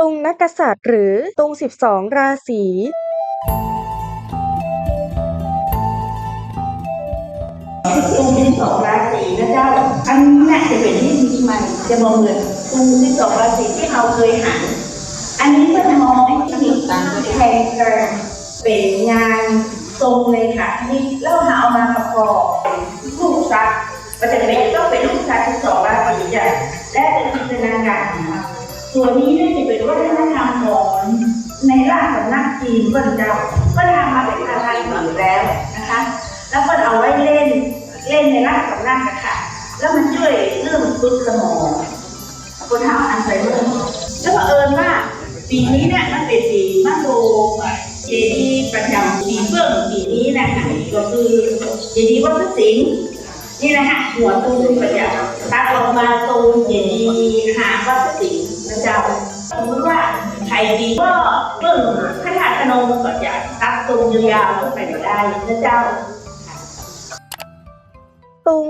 ตุงนักกษัตริย์ หรือตุง 12 ราศีตุงที่สองราศีนะเจ้า อันนี้น่าจะเป็นที่มีใหม่จะมองเหมือนตุงที่สองราศีที่เราเคยหัน อันนี้ก็มองให้ผิดตามแทนกันเป็นงานทรงเลยค่ะนี่เล่าหาเอามาประกอบลูกซักมันจะเป็นต้องเป็นลูกซักที่สองราศีใหญ่และเป็นจินตนาการค่ะ ส่วนนี้เนี่ยจะเป็นวัฒนธรรมของในราชสำนักจีนเบิ้ลเจ้าก็ทำมาเป็นภาษาอยู่แล้วนะคะ แล้วก็เอาไว้เล่นเล่นในราชสำนักอะค่ะแล้วมันช่วยเรื่องฝึกสมองคนทำอันไซเมอร์แล้วก็เอิญว่าปีนี้เนี่ยมันเป็นปีมะโรงเจดีประจำปีเฟื่องปีนี้นะคะก็คือเจดีวัดพระสิงห์นี่นะฮะหัวตูนประจำตัดออกมาตรงเจดีหาวัดพระสิงห์ พระเจ้าสมมติว่าใครดีก็เพิ่งขนาดขนมก็จะตัดตรงยาวๆขึ้นไปได้นะเจ้าตุง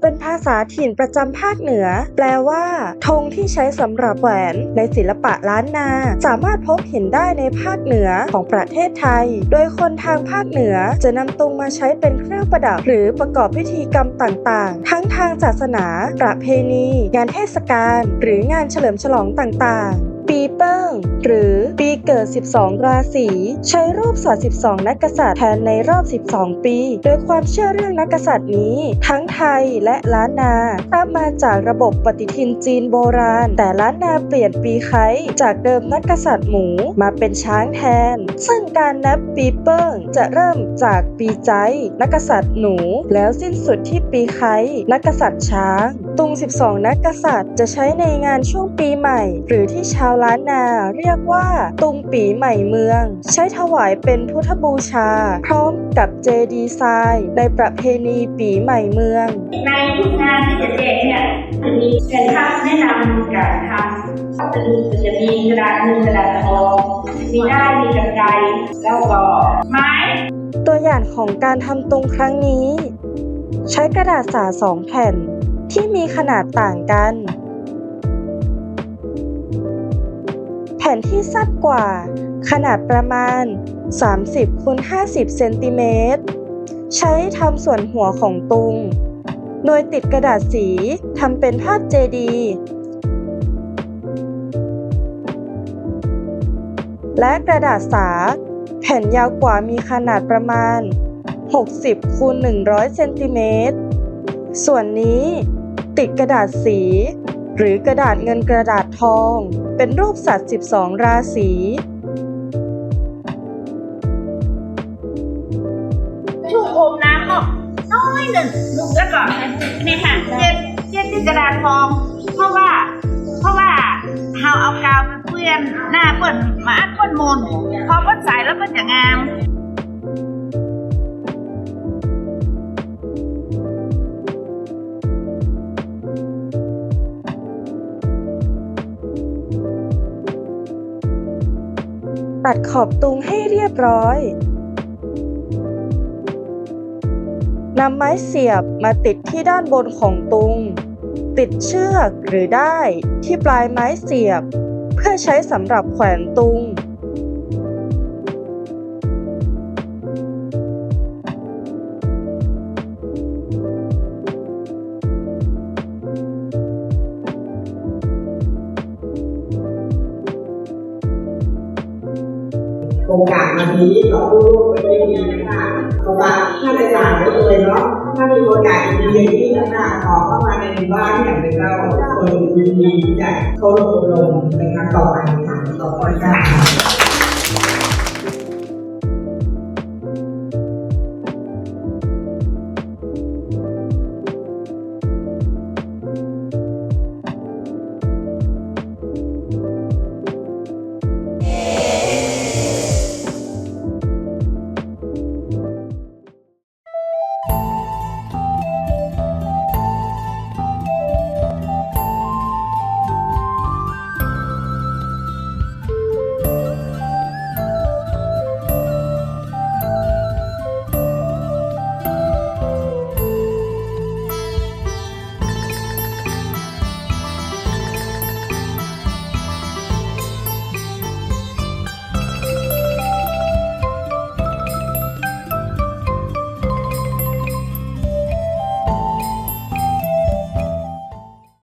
เป็นภาษาถิ่นประจำภาคเหนือ แปลว่าธงที่ใช้สำหรับแหวนในศิลปะล้านนา สามารถพบเห็นได้ในภาคเหนือของประเทศไทย โดยคนทางภาคเหนือจะนำตุงมาใช้เป็นเครื่องประดับ หรือประกอบพิธีกรรมต่างๆ ทั้งทางศาสนา ประเพณี งานเทศกาลหรืองานเฉลิมฉลองต่างๆ ตั้งหรือปีเกิด 12 ราศี ใช้รูปสัตว์ 12 นักกษัตริย์แทนในรอบ 12 ปี โดยความเชื่อเรื่องนักกษัตริย์นี้ ทั้งไทยและล้านนาทราบมาจากระบบปฏิทินจีนโบราณ แต่ล้านนาเปลี่ยนปีไคจากเดิมนักกษัตริย์หมูมาเป็นช้างแทน ซึ่งการนับปีเปิ้งจะเริ่มจากปีใจ นักกษัตริย์หนู แล้วสิ้นสุดที่ปีไคนักกษัตริย์ช้าง ตุง 12 นักกษัตริย์ จะใช้ในงานช่วงปีใหม่ หรือที่ชาวล้านนาเรียกว่า ตุงปีใหม่เมือง ใช้ถวายเป็นพุทธบูชา พร้อมกับเจดีย์ทรายในประเพณีปีใหม่เมือง ในทุกงานที่จะแจกเนี่ยจะมีแผ่นภาพแนะนำการทำก็จะมีจะมีกระดาษเงินกระดาษทองมีได้ายมีกรรไกรแล้วก็ไม้ตัวอย่างของการทำตุงครั้งนี้ ใช้กระดาษสาสองแผ่น ที่มีขนาดต่างกัน แผ่นที่สั้นกว่า ขนาดประมาณ 30คูณ50 เซนติเมตร ใช้ทำส่วนหัวของตุง โดยติดกระดาษสีทำเป็นภาพเจดีและกระดาษสา แผ่นยาวกว่ามีขนาดประมาณ 60คูณ100 เซนติเมตร ส่วนนี้ติดกระดาษสี หรือกระดาษเงินกระดาษทอง เป็นรูปสัตว์ 12 ราศีชุ่มอมน้ำออกน้อยหนึ่งแล้วก็นี่ค่ะเย็นเย็นที่กระดาษทอง เพราะว่า เพราะว่าเราเอากาวมาเปื้อนหน้าเปื้อนมาอัดเปื้อนมนพอเปื้อนใสแล้วมันจะงาม ตัดขอบตุงให้เรียบร้อยนำไม้เสียบมาติดที่ด้านบนของตุง ติดเชือกหรือได้ที่ปลายไม้เสียบ เพื่อใช้สำหรับแขวนตุง กาสวันนี้เราพูดไปได้ดีนะคะขอบคุณท่านอาจะจ่ายก็เลยเนาะถ้ามีโอกาสดีๆที่นะคะขอเข้ามาในบ้านอย่างเราคนดีๆจะเข้าร่วมอบรมในครั้งต่อไปค่ะขอบคุณค่ะ